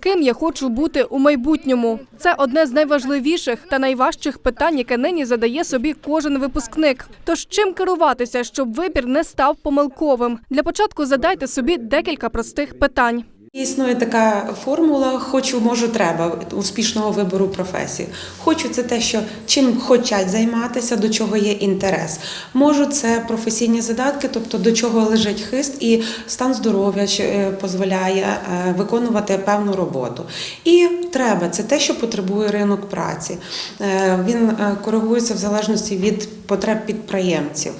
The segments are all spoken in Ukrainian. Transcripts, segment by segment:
Ким я хочу бути у майбутньому? Це одне з найважливіших та найважчих питань, яке нині задає собі кожен випускник. Тож чим керуватися, щоб вибір не став помилковим? Для початку задайте собі декілька простих питань. Існує така формула хочу, можу, треба успішного вибору професії. Хочу це те, що чим хочуть займатися, до чого є інтерес. Можу це професійні задатки, тобто до чого лежить хист і стан здоров'я е, дозволяє е, виконувати певну роботу. І треба це те, що потребує ринок праці. Е, Він коригується в залежності від потреб підприємців.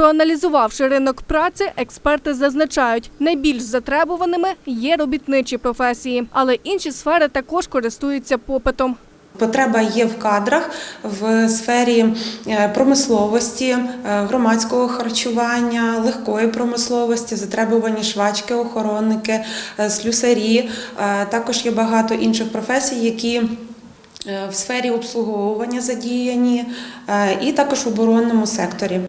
Проаналізувавши ринок праці, експерти зазначають, найбільш затребуваними є робітничі професії, але інші сфери також користуються попитом. Потреба є в кадрах в сфері е, промисловості, е, громадського харчування, легкої промисловості, затребувані швачки, охоронники, е, слюсарі. Також є багато інших професій, які в сфері обслуговування задіяні, і також в оборонному секторі.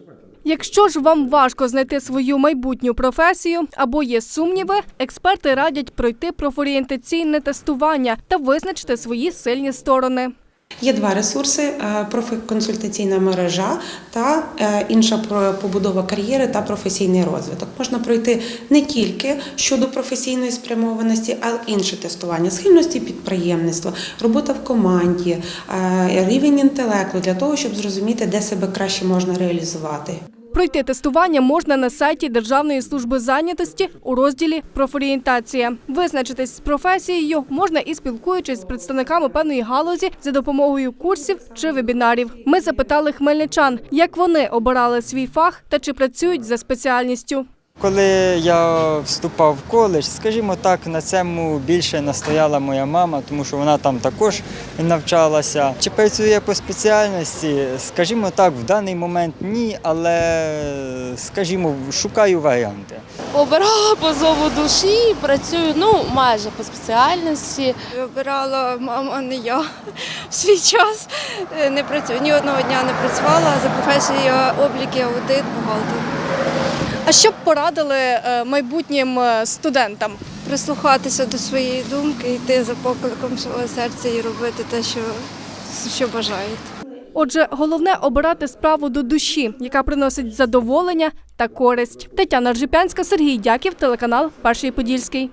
Якщо ж вам важко знайти свою майбутню професію або є сумніви, експерти радять пройти профорієнтаційне тестування та визначити свої сильні сторони. Є два ресурси: е, профконсультаційна мережа та е, інша побудова кар'єри та професійний розвиток. Можна пройти не тільки щодо професійної спрямованості, а й інше тестування, схильності підприємництва, робота в команді, е, рівень інтелекту для того, щоб зрозуміти, де себе краще можна реалізувати. Пройти тестування можна на сайті Державної служби зайнятості у розділі Профорієнтація. Визначитись з професією можна і спілкуючись з представниками певної галузі за допомогою курсів чи вебінарів. Ми запитали хмельничан, як вони обирали свій фах та чи працюють за спеціальністю. Коли я вступав в коледж, скажімо так, на цьому більше настояла моя мама, тому що вона там також навчалася. Чи працюю я по спеціальності? Скажімо так, в даний момент ні, але скажімо, шукаю варіанти. Обирала по зову душі, працюю ну майже по спеціальності. Вибирала мама, не я. В свій час е, не працюю. Ні одного дня не працювала за професією обліки, аудит, бухгалтер. А що порадили е, майбутнім е, студентам? Прислухатися до своєї думки, йти за покликом свого серця і робити те, що, що бажаєте. Отже, головне обирати справу до душі, яка приносить задоволення та користь. Тетяна Ржипянська, Сергій Дяків, телеканал Перший Подільський.